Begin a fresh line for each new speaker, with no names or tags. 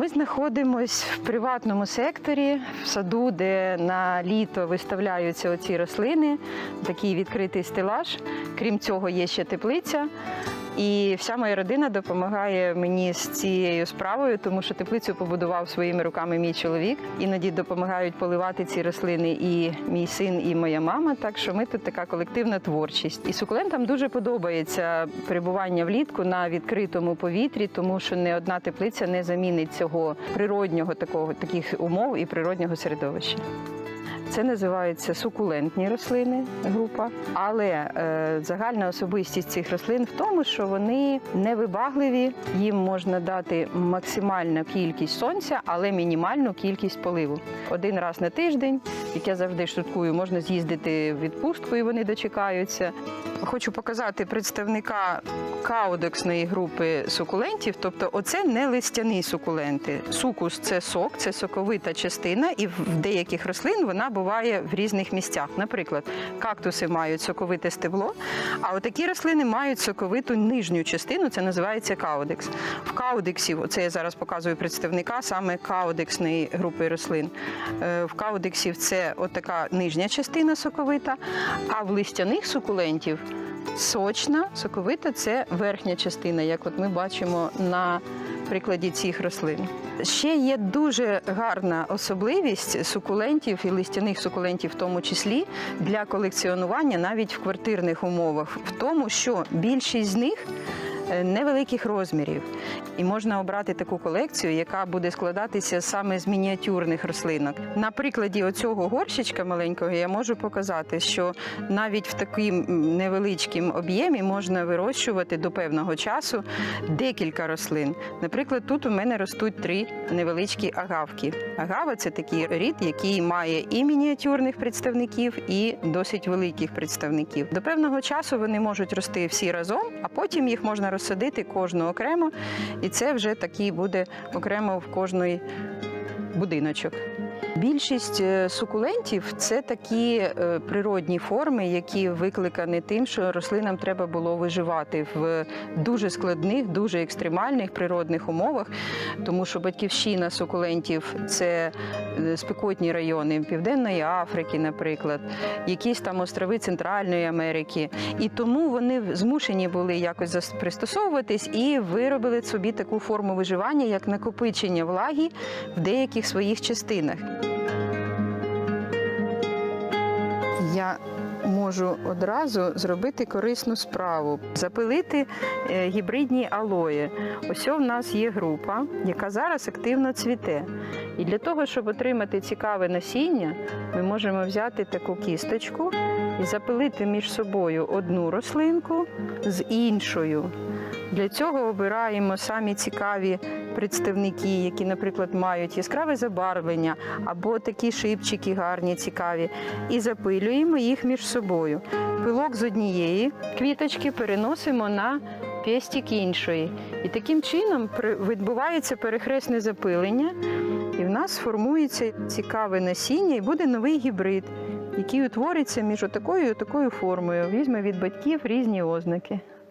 Ми знаходимося в приватному секторі, в саду, де на літо виставляються оці рослини, такий відкритий стелаж. Крім цього, є ще теплиця. І вся моя родина допомагає мені з цією справою, тому що теплицю побудував своїми руками мій чоловік. Іноді допомагають поливати ці рослини і мій син, і моя мама. Так що ми тут така колективна творчість. І сукулентам дуже подобається перебування влітку на відкритому повітрі, тому що не одна теплиця не замінить цього природнього такого таких умов і природнього середовища. Це називається сукулентні рослини, група. Але е, загальна особистість цих рослин в тому, що вони невибагливі, їм можна дати максимальну кількість сонця, але мінімальну кількість поливу. Один раз на тиждень, як я завжди шуткую, можна з'їздити в відпустку і вони дочекаються. Хочу показати представника каудексної групи сукулентів. Тобто, оце не листяні сукуленти. Сукус це сок, це соковита частина, і в деяких рослин вона буває в різних місцях. Наприклад, кактуси мають соковите стебло, а отакі рослини мають соковиту нижню частину, це називається каудекс. В каудексів, оце я зараз показую представника саме каудексної групи рослин. Е, В каудексів це отака нижня частина соковита, а в листяних сукулентів сочна, соковита це верхня частина, як от ми бачимо на прикладі цих рослин. Ще є дуже гарна особливість сукулентів і листяних сукулентів, в тому числі для колекціонування навіть в квартирних умовах, в тому, що більшість з них невеликих розмірів, і можна обрати таку колекцію, яка буде складатися саме з мініатюрних рослинок. На прикладі оцього горщичка маленького я можу показати, що навіть в таким невеличким об'ємі можна вирощувати до певного часу декілька рослин. Наприклад, тут у мене ростуть три невеличкі агавки. Агава це такий рід, який має і мініатюрних представників, і досить великих представників. До певного часу вони можуть рости всі разом, а потім їх можна розсадити кожну окремо, і це вже такий буде окремо в кожний будиночок. Більшість е, сукулентів це такі е, природні форми, які викликані тим, що рослинам треба було виживати в дуже складних, дуже екстремальних природних умовах, тому що батьківщина сукулентів це е, спекотні райони Південної Африки, наприклад, якісь там острови Центральної Америки. І тому вони змушені були якось пристосовуватись і виробили собі таку форму виживання, як накопичення влаги в деяких своїх частинах. Можу одразу зробити корисну справу, запилити е, гібридні алої. Ось у нас є група, яка зараз активно цвіте. І для того, щоб отримати цікаве насіння, ми можемо взяти таку кісточку і запилити між собою одну рослинку з іншою. Для цього обираємо самі цікаві представники, які, наприклад, мають яскраве забарвлення або такі шипчики гарні, цікаві, і запилюємо їх між собою. Пилок з однієї квіточки переносимо на пестик іншої. І таким чином відбувається перехресне запилення, і в нас формується цікаве насіння, і буде новий гібрид, який утвориться між отакою і такою формою. Візьме від батьків різні ознаки.